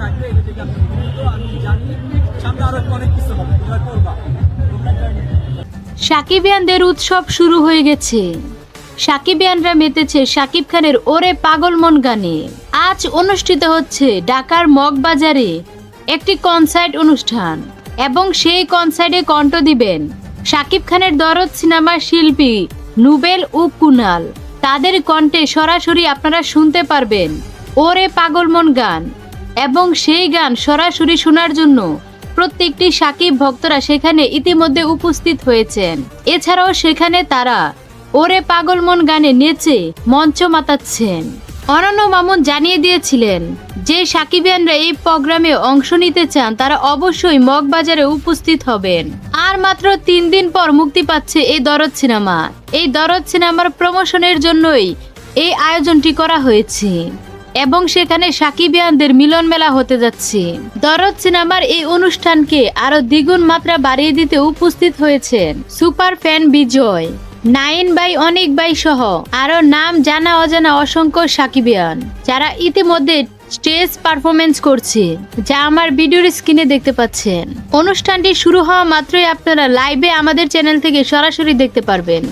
থাকবে সাকিবিয়ানদের উৎসব শুরু হয়ে গেছে। সাকিবিয়ানরা মেতেছে সাকিব খানের ওরে পাগল মন গানে। আজ অনুষ্ঠিত হচ্ছে ঢাকার মগবাজারে একটি কনসার্ট অনুষ্ঠান এবং সেই কনসার্টে কণ্ঠ দিবেন সাকিব খানের দরদ সিনেমার শিল্পী নুবেল ও কুনাল। তাদের কণ্ঠে সরাসরি আপনারা শুনতে পারবেন। ওরে পাগল মন গান। এবং সেই গান সরাসরি শোনার জন্য প্রত্যেকটি সাকিব ভক্তরা সেখানে ইতিমধ্যে উপস্থিত হয়েছেন। এছাড়াও সেখানে তারা ওরে পাগল মন গানে নেচে মঞ্চ মাতাচ্ছেন। অনন্য মামুন জানিয়ে দিয়েছিলেন, যে সাকিবিয়ানরা এই প্রোগ্রামে অংশ নিতে চান, তারা অবশ্যই মগবাজারে উপস্থিত হবেন। আর মাত্র তিন দিন পর মুক্তি পাচ্ছে এই দরদ সিনেমা। এই দরদ সিনেমার প্রমোশনের জন্যই এই আয়োজনটি করা হয়েছে। এবং সেখানে সাকিবিয়ানদের মিলন মেলা হতে যাচ্ছে। দরদ সিনেমার এই অনুষ্ঠানকে আরও দ্বিগুণ মাত্রা বাড়িয়ে দিতে উপস্থিত হয়েছেন সুপার ফ্যান বিজয়। নাইন বাই অনেক বাই সহ আরও নাম জানা অজানা অসংখ্য সাকিবিয়ান, যারা ইতিমধ্যে স্টেজ পারফরমেন্স করছে, যা আমার ভিডিওর স্ক্রিনে দেখতে পাচ্ছেন। অনুষ্ঠানটি শুরু হওয়া মাত্রই আপনারা লাইভে আমাদের চ্যানেল থেকে সরাসরি দেখতে পারবেন।